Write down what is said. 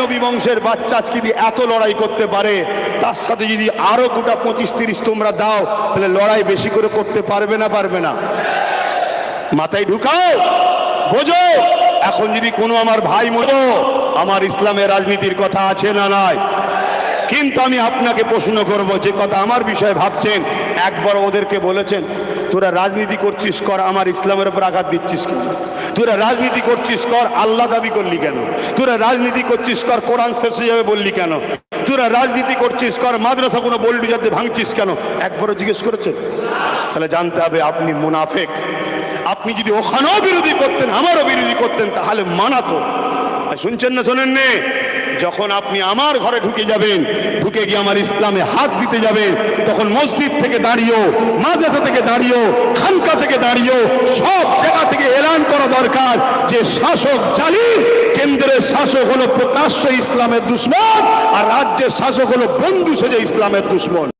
নবী বংশের বাচ্চা আজকে যদি এত লড়াই করতে পারে, তার সাথে যদি আরও গোটা পঁচিশ তিরিশ তোমরা দাও, তাহলে লড়াই বেশি করে করতে পারবে না পারবে না? মাথায় ঢুকাও, বোঝো, এখন যদি কোনো আমার ভাই মতো আমার ইসলামের রাজনীতির কথা আছে না নাই? কিন্তু আমি আপনাকে প্রশ্ন করব, যে কথা আমার বিষয়ে ভাবছেন, একবার ওদেরকে বলেছেন, তোরা রাজনীতি করছিস, কর, আমার ইসলামের উপর আঘাত দিচ্ছিস কেন? তোরা রাজনীতি করছিস, কর, আল্লাহ দাবি করলি কেন? তোরা রাজনীতি করছিস, কর, কোরআন শেষ যাবে বললি কেন? তোরা রাজনীতি করছিস, কর, মাদ্রাসা কোনো বল্ডি যাতে ভাঙছিস কেন? একবারও জিজ্ঞেস করেছেন? তাহলে জানতে হবে আপনি মুনাফেক। আপনি যদি ওখানেও বিরোধী করতেন, আমারও বিরোধী করতেন, তাহলে মানাতো শুনছেন না শোনেন নে যখন আপনি আমার ঘরে ঢুকে যাবেন, ঢুকে গিয়ে আমার ইসলামে হাত দিতে যাবেন, তখন মসজিদ থেকে দাঁড়িয়েও, মাদ্রাসা থেকে দাঁড়িয়েও, খানকা থেকে দাঁড়িয়েও, সব জায়গা থেকে এলান করা দরকার যে শাসক জালিম, কেন্দ্রের শাসক হলো প্রকাশ্য ইসলামের দুশ্মন, আর রাজ্যের শাসক হলো বন্ধু সেজে ইসলামের দুশ্মন।